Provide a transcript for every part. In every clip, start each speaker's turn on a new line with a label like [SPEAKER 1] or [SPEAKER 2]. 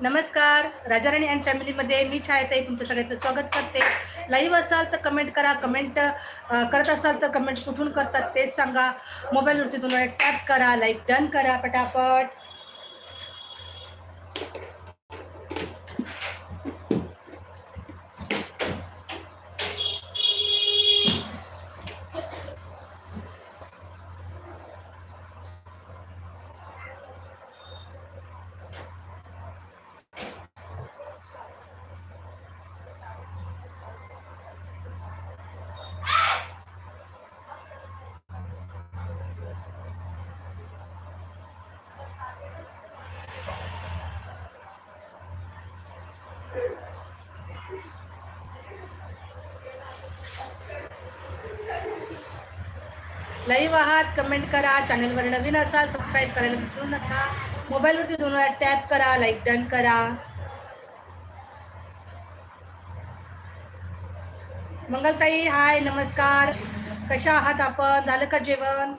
[SPEAKER 1] नमस्कार. राजाराणी अँड फॅमिलीमध्ये मी छायाताई तुमचं सगळ्यांचं स्वागत करते. लाईव्ह असाल तर कमेंट करा. कमेंट करत असाल तर कमेंट कुठून करतात तेच सांगा. मोबाईलवरती तुम्हाला टॅप करा लाईक डन करा पटापट. लाईव्ह आहात कमेंट करा चॅनलवर नवीन असाल सबस्क्राईब करायला विसरू नका. मोबाईलवरती दोन वेळा टॅप करा लाईक डन करा. मंगलताई हाय नमस्कार. कशा आहात आपण? झालं का जेवण?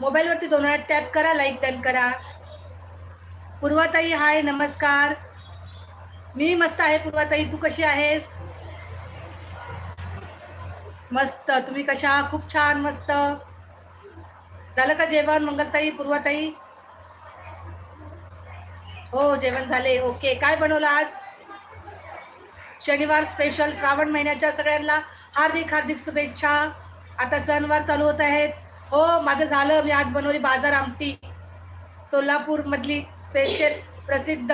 [SPEAKER 1] मोबाईलवरती दोन वेळा टॅप करा लाईक डन करा. पूर्वाताई हाय नमस्कार. मी मस्त आहे पूर्वाताई तू कशी आहेस? मस्त. तुम्ही कशा? खूप छान मस्त. झालं का जेवण? मंगलताई पूर्वाताई? हो जेवण झाले. ओके. काय बनवलं आज? शनिवार स्पेशल श्रावण महिन्याच्या सगळ्यांना हार्दिक हार्दिक शुभेच्छा. आता सणवार चालू होत आहेत. हो माझं झालं. मी आज बनवली बाजार आमटी. सोलापूरमधली स्पेशल प्रसिद्ध.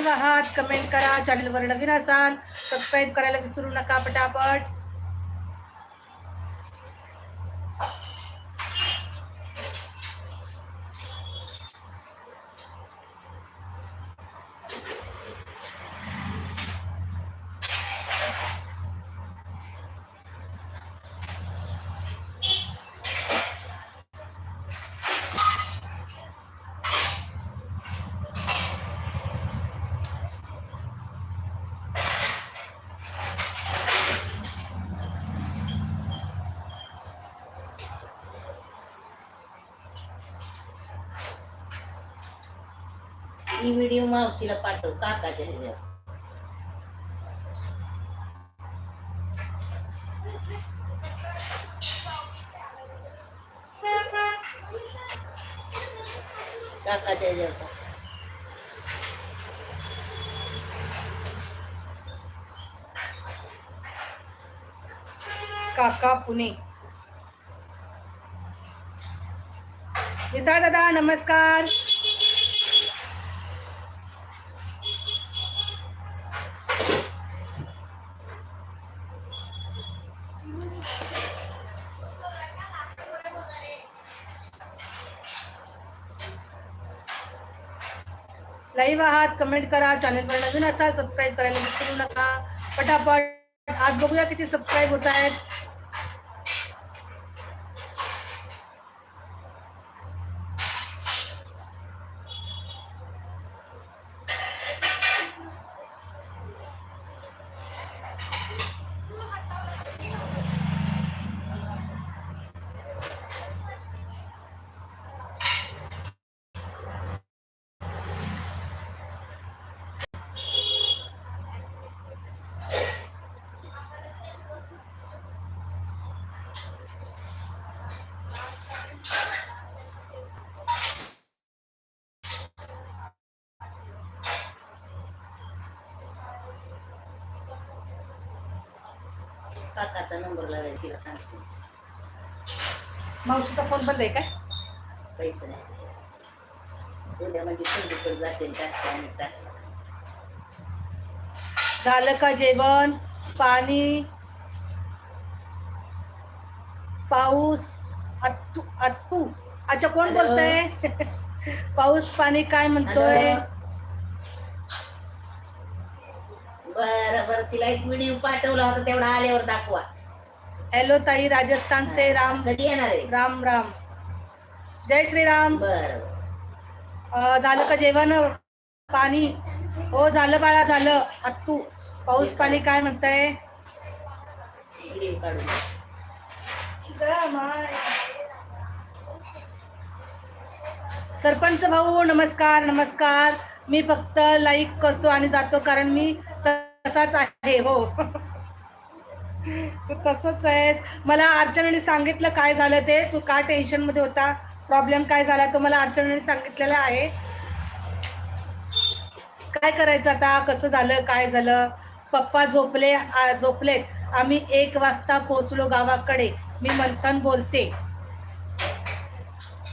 [SPEAKER 1] लाईव्ह आहात कमेंट करा चॅनलवर नवीन असाल सबस्क्राईब करायला विसरू नका पटापट.
[SPEAKER 2] ती व्हिडिओ मावशीला पाठव काकाच्या ह्याच्यात. काकाच्या ह्याच्यावर
[SPEAKER 1] काका पुणे. मिसाळ दादा नमस्कार. लाईव्ह आहात कमेंट करा चॅनलवर नवीन असाल सबस्क्राईब करायला विसरू नका. पटापट. आज बघूया किती सबस्क्राईब होत आहेत.
[SPEAKER 2] काकाचा नंबर लावायचा तिला सांगते.
[SPEAKER 1] मावशीचा फोन बंद आहे काय
[SPEAKER 2] पैसे नाही. उद्या म्हणजे संध्याकडे जाते आणि टाकते आणि टाकते.
[SPEAKER 1] झालं का जेवण? पाणी? पाऊस? अत्तू अत्तू? अच्छा कोण. बोलतंय? पाऊस पाणी काय म्हणतोय?
[SPEAKER 2] हॅलो. बरं बरं तिला एक व्हिडिओ पाठवला होता तेवढा आल्यावर दाखवा.
[SPEAKER 1] हॅलो ताई राजस्थान से राम.
[SPEAKER 2] कधी येणार आहे?
[SPEAKER 1] राम राम. जय श्री राम
[SPEAKER 2] बरं.
[SPEAKER 1] अं, झालं का जेवण? पाणी? हो झालं बाळा झालं. आत्तू पाऊस पाणी काय म्हणताय?
[SPEAKER 2] व्हिडिओ
[SPEAKER 1] सरपंच भाऊ नमस्कार नमस्कार. मी फक्त लाईक करतो आणि जातो कारण मी तसाच आहे हो. तू तसंच आहेस. मला अर्चनाने सांगितलं काय झालं ते. तू का टेन्शनमध्ये होता? प्रॉब्लेम काय झाला? तो मला अर्चनाने सांगितलेला आहे. काय करायचं आता? कसं झालं? काय झालं? पप्पा झोपले झोपलेत. आम्ही एक वाजता पोहोचलो गावाकडे. मी मंथन बोलते.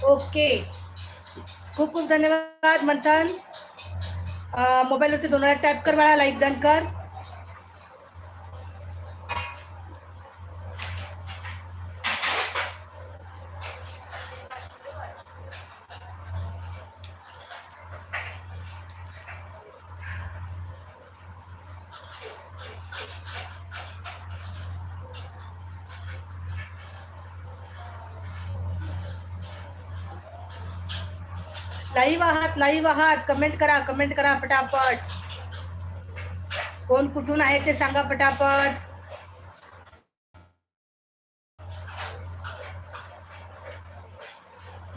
[SPEAKER 1] ओके. खूप खूप धन्यवाद मंथन. मोबाईलवरती दोन वेळा टॅप कर बाळा लाईक डन कर. लाईव्ह आहात लाईव्ह आहात कमेंट करा कमेंट करा पटापट कोण कुठून आहे ते सांगा पटापट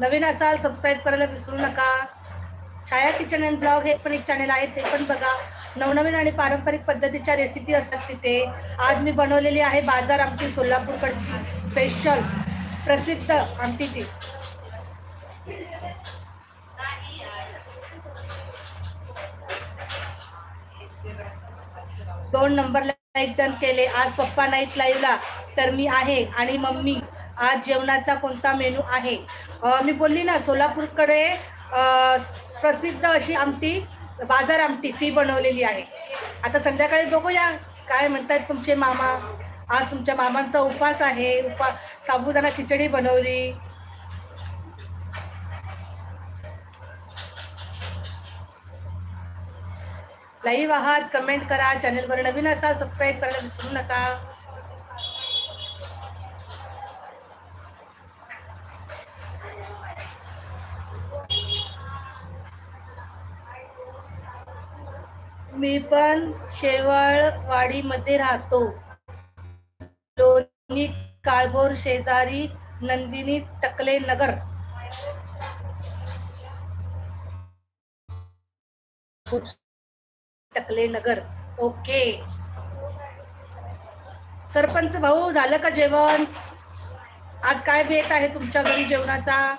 [SPEAKER 1] नवीन असाल सबस्क्राईब करायला विसरू नका. छाया किचन अँड ब्लॉग हे पण एक चॅनल आहे ते पण बघा. नवनवीन आणि पारंपरिक पद्धतीच्या रेसिपी असतात तिथे. आज मी बनवलेली आहे बाजार आमटी सोलापूरकडची स्पेशल प्रसिद्ध आमटी ती. दोन नंबर लाईक डन केले. आज पप्पा नाहीत लाईव्हला तर मी आहे आणि मम्मी. आज जेवणाचा कोणता मेनू आहे? मी बोलली ना सोलापूरकडे प्रसिद्ध अशी आमटी बाजार आमटी ती बनवलेली आहे. आता संध्याकाळी बघूया. काय म्हणतात तुमचे मामा? आज तुमच्या मामांचा उपास आहे. उपा साबुदाणा खिचडी बनवली. लाईव्ह आहात कमेंट करा चॅनलवर नवीन असाल सबस्क्राईब करायला विसरू नका. मी पण शेवळवाडीमध्ये राहतो. लोणी काळभोर शेजारी नंदिनी टकले नगर. टकले नगर. ओके. सरपंच भाऊ झालं का जेवण? आज काय भेट आहे तुमच्या घरी जेवणाचा?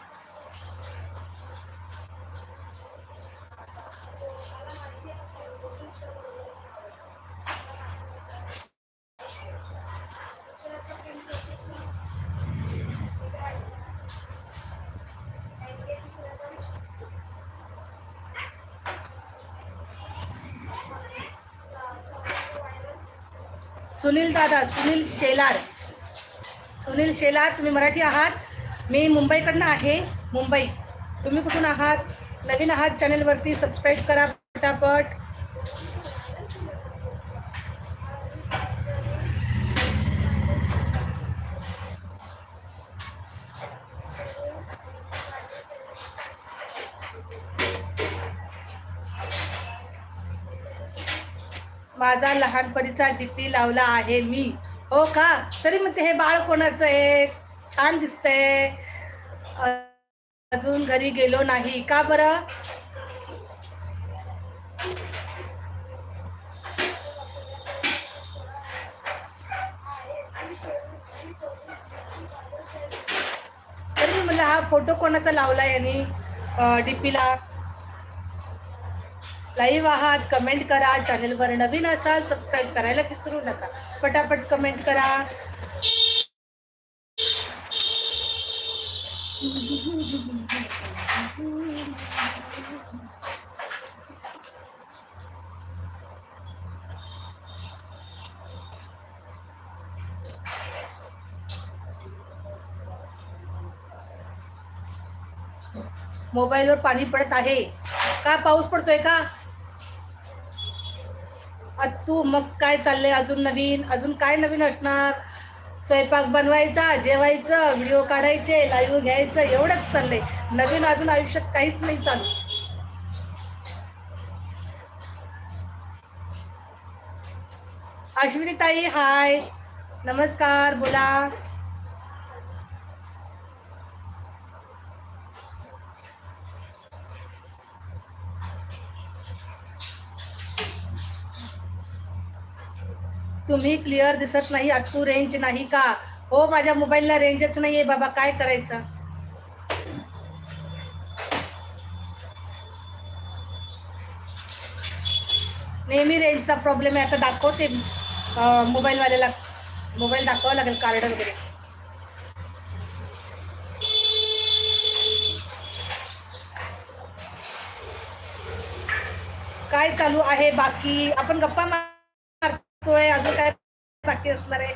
[SPEAKER 1] सुनील दादा सुनील शेलार. सुनील शेलार तुम्ही मराठी आहात. मी मुंबईकडनं आहे मुंबई. तुम्ही कुठून आहात? नवीन आहात चॅनलवरती सबस्क्राईब करा पटापट. माझा लहानपणीचा डीपी लावला आहे मी. हो का? तरी म्हणते हे बाळ कोणाचं आहे? छान दिसतंय. अजून घरी गेलो नाही. का बरं? तरी मी म्हणलं हा फोटो कोणाचा लावला यांनी डीपीला लाईव्ह आहात कमेंट करा चॅनलवर नवीन असाल सबस्क्राईब करायला विसरू नका. पटापट कमेंट करा. मोबाईलवर पाणी पडत आहे. का पाऊस पडतोय का? तू मग काय चाललंय अजून नवीन? अजून काय नवीन असणार? स्वयंपाक बनवायचा जेवायचं व्हिडिओ काढायचे लाईव्ह घ्यायचं एवढंच चाललंय. नवीन अजून आयुष्यात काहीच नाही चालू. अश्विनी ताई हाय नमस्कार बोला. तुम्ही क्लिअर दिसत नाही आतू रेंज नाही का? हो माझ्या मोबाईलला रेंजच नाही आहे बाबा काय करायचं? नेहमी रेंजचा प्रॉब्लेम आहे. आता दाखवते मोबाईलवाल्याला मोबाईल दाखवावं लागेल कार्ड वगैरे. काय चालू आहे बाकी? आपण गप्पा मारतोय अजून काय बाकी असणार आहे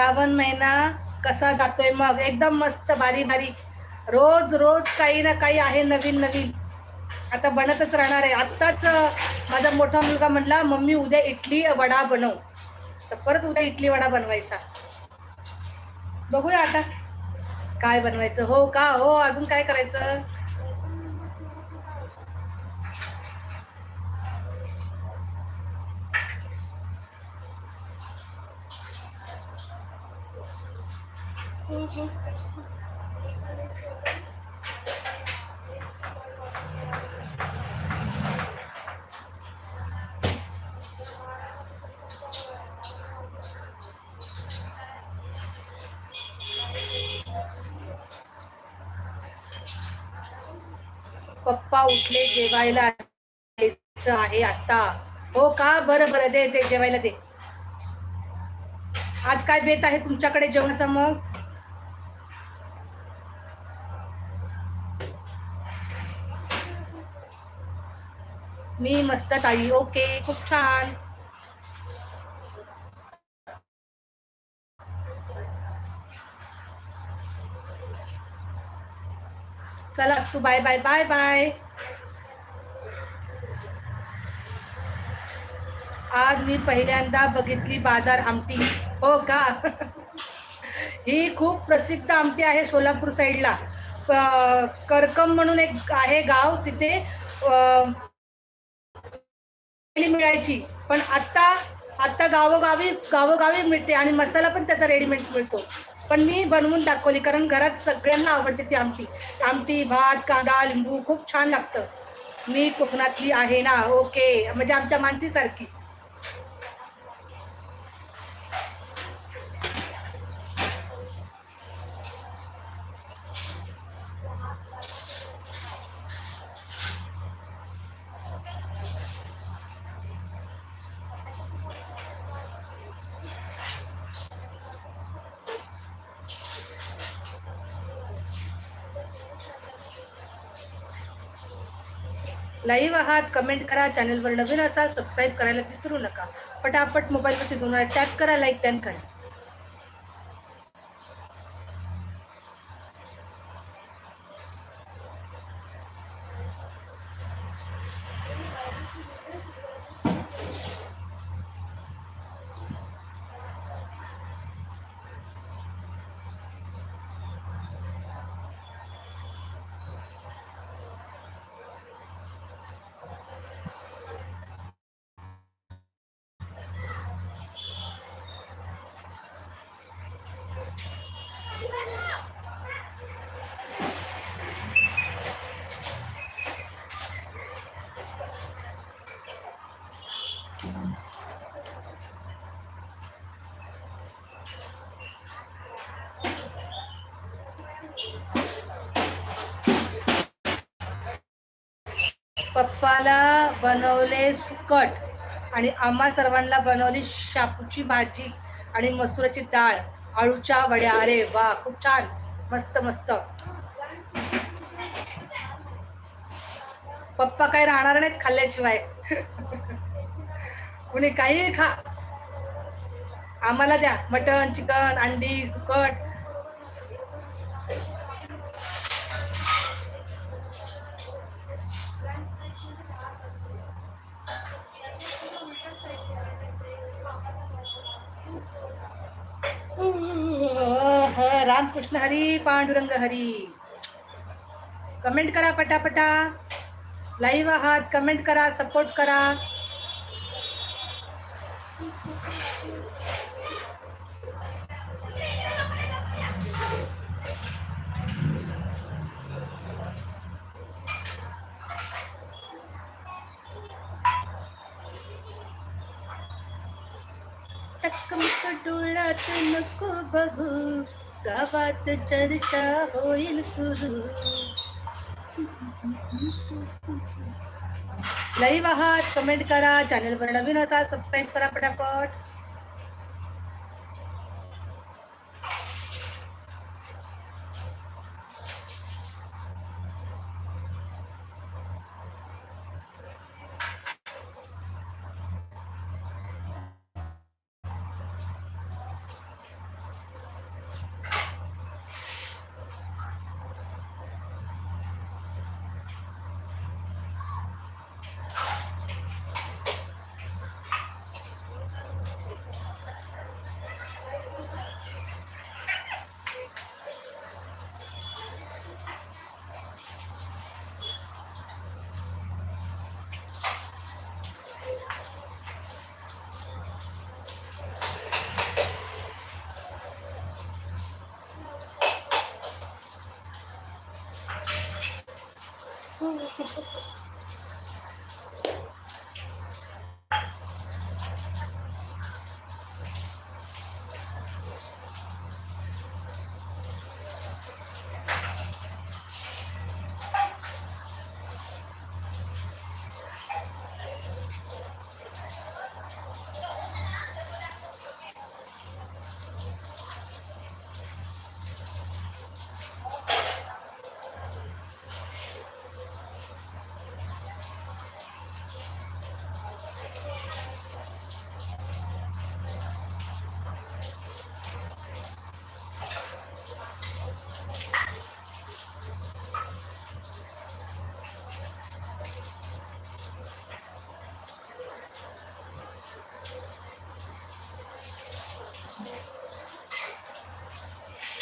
[SPEAKER 1] श्रावण महिना कसा जातोय? मग एकदम मस्त भारी भारी. रोज रोज काही ना काही आहे नवीन नवीन. आता बनतच राहणार आहे. आत्ताच माझा मोठा मुलगा म्हणला मम्मी उद्या इडली वडा बनव. तर परत उद्या इडली वडा बनवायचा. बघूया आता. काय बनवायचं? हो का? हो अजून काय करायचं? पप्पा उठले जेवायला आहे आता. हो का? बरं बरं. दे दे जेवायला दे. आज काय बेत आहे तुमच्याकडे जेवणाचा मग? मी मस्त ताई. ओके खूप छान. चला तू बाय बाय बाय बाय. आज मी पहिल्यांदा बघितली बाजार आमटी. हो का? ही खूप प्रसिद्ध आमटी आहे सोलापूर साईडला. करकम म्हणून एक आहे गाव तिथे मिळायची. पण आता आता गावोगावी गावोगावी मिळते आणि मसाला पण त्याचा रेडीमेड मिळतो. पण मी बनवून दाखवली कारण घरात सगळ्यांना आवडते ती आमटी. आमटी भात कांदा लिंबू खूप छान लागतं. मी कोकणातली आहे ना ओके म्हणजे आमच्या मानसीसारखी. लाईव्ह आहात कमेंट करा चॅनलवर नवीन असाल सबस्क्राईब करायला विसरू नका. पटापट मोबाईलवरती दोन टॅप करा लाईक त्यान करा. पप्पाला बनवले सुकट आणि आम्हा सर्वांना बनवली शापूची भाजी आणि मसुराची डाळ आळूच्या वड्या. अरे वा खूप छान. मस्त मस्त. पप्पा काही राहणार नाहीत खाल्ल्याशिवाय. कुणी काही खा आम्हाला द्या. मटण चिकन अंडी सुकट. रामकृष्ण हरी पांडुरंग हरी। कमेंट करा पटापटा। लाइव आहत कमेंट करा सपोर्ट करा। गावात चर्चा होईल सुरू. लाईव्ह आहात कमेंट करा. चॅनलवर नवीन असाल सबस्क्राईब करा पटापट.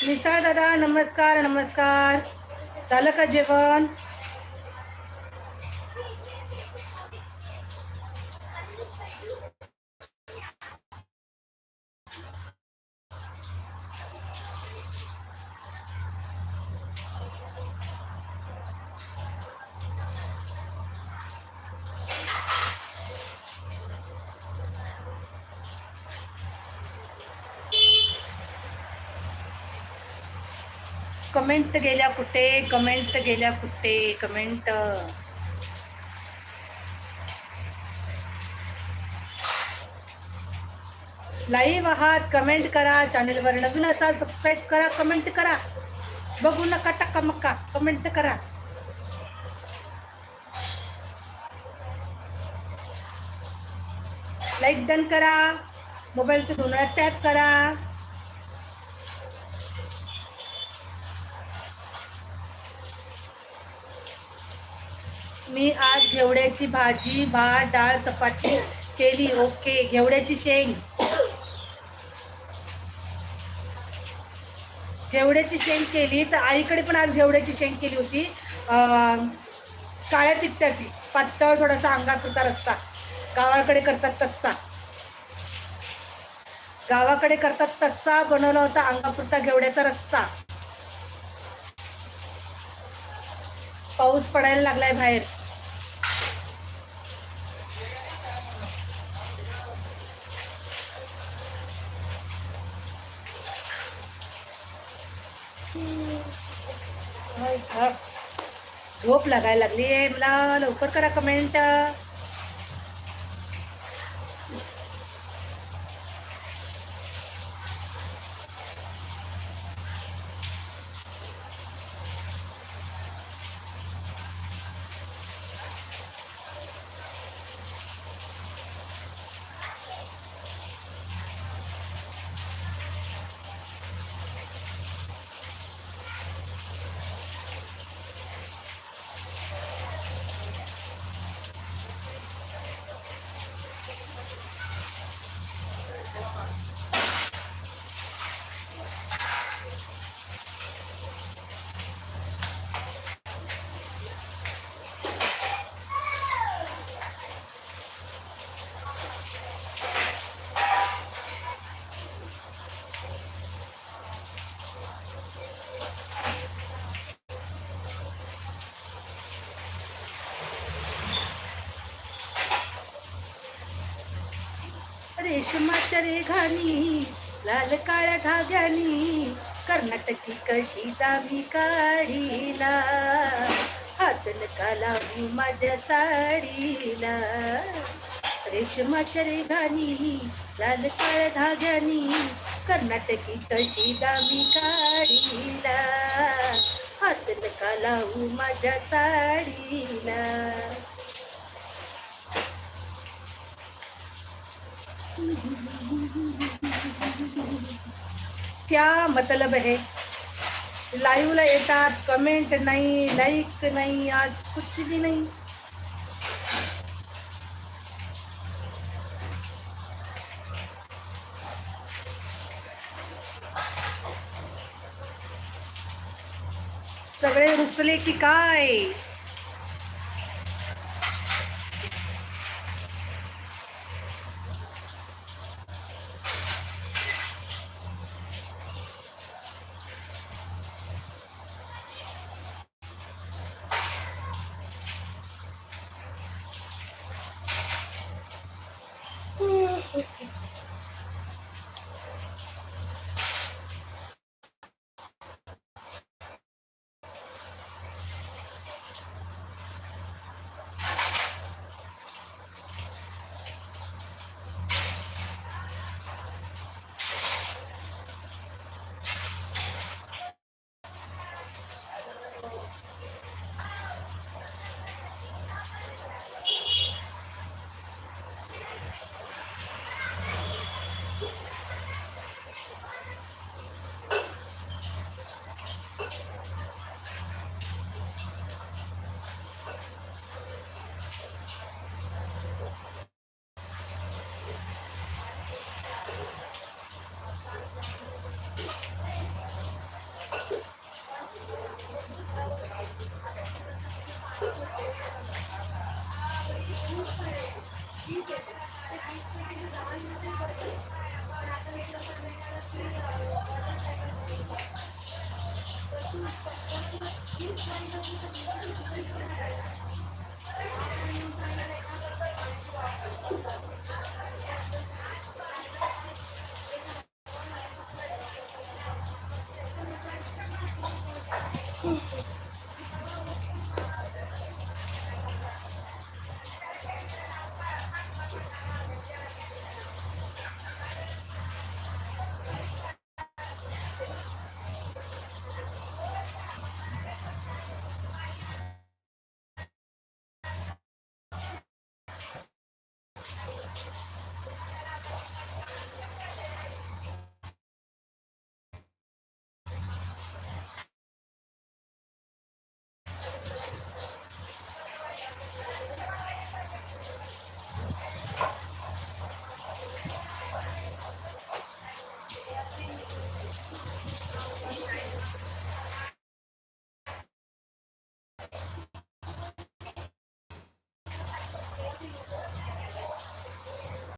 [SPEAKER 1] मिसाळ दादा नमस्कार नमस्कार. झालं का जेवण? कमेंट गेल्या कुठे कमेंट गेल्या कुठे कमेंट. लाईव्ह आहात कमेंट करा चॅनेलवर नवीन असाल सबस्क्राईब करा कमेंट करा. बघू नका टक्का मक्का कमेंट करा. लाईक डन करा मोबाईलच्या दोन टॅप करा. शेवड्याची घेवड्याची भाजी भात डाळ चपाती केली. ओके घेवड्याची शेंग. घेवड्याची शेंग केली तर आईकडे पण आज घेवड्याची शेंग केली होती. काळ्या तिखटाची. पातळ थोडासा अंगापुरता रस्ता गावाकडे करतात तस्सा गावाकडे करतात तस्सा बनवला होता अंगापुरता घेवड्याचा रस्ता पाऊस पडायला लागलाय बाहेर. झोप लागायला लागली आहे मला लवकर करा कमेंट रेशमाच्या रेघानी लाल काळ्या धाग्यानी कर्नाटकी कशी जामी काढीला. हात नका लावू माझ्या साडीला? रेशमाच्या रेघानी लाल काळ्या धाग्यानी कर्नाटकी कशी दामी काढीला. हात नका लावू माझ्या साडीला? क्या मतलब है? लाईव्हला येतात कमेंट नाही लाईक नाही आज कुछ भी नाही. सगळे रुसले की काय?